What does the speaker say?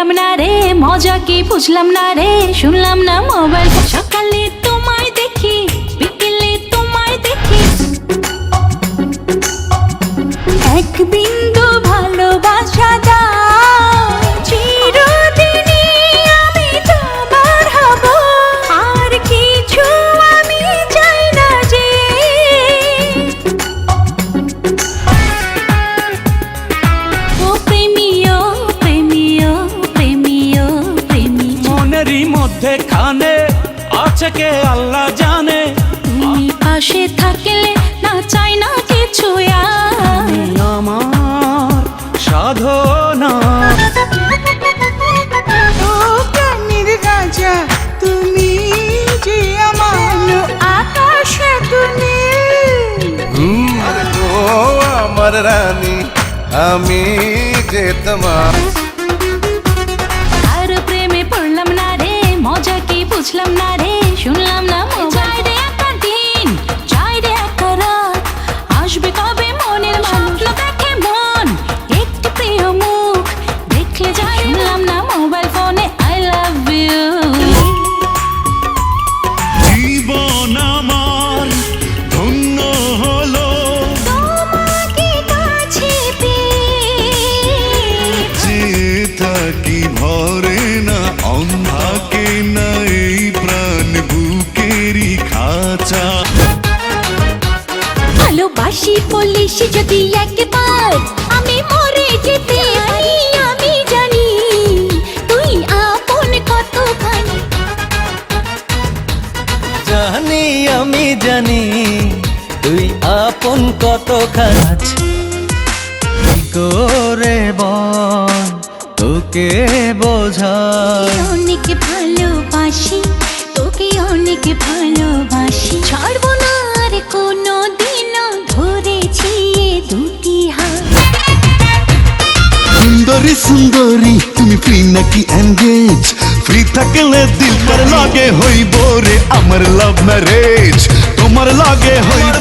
পড়লাম না রে মজা কি বুঝলাম না রে শুনলাম না মোবাইল। সকালে আছে কে আল্লাহ জানে। তুমি পাশে থাকলে না চাই না কিছু আমার সাধনা। ও তুমি যে আমার আকাশে তুমি। আরে ও আমার রানী আমি যে তোমার। আর প্রেমে পড়লাম না রে মজা কি বুঝলাম না রে? থাকি ভরে না অন্ধাকে না এই প্রাণ বুকেরই খাঁচা। ভালোবাসি বলিস যদি একবার আমি মরে যেতে পারি আমি জানি তুই আপন কতখানি। জানি আমি জানি তুই আপন কত কি করে বল তোকে অনেক ভালোবাসি তোকে অনেক ভালোবাসি। ছাড়বো না আর কোনো দিনও ধরেছি দুটি হাত। সুন্দরী সুন্দরী তুমি ফ্রি নাকি এনগেজ ফ্রি থাকলে দিল কর লাগে হইব রে আমার লাভ ম্যারেজ তোমার লাগে হইব।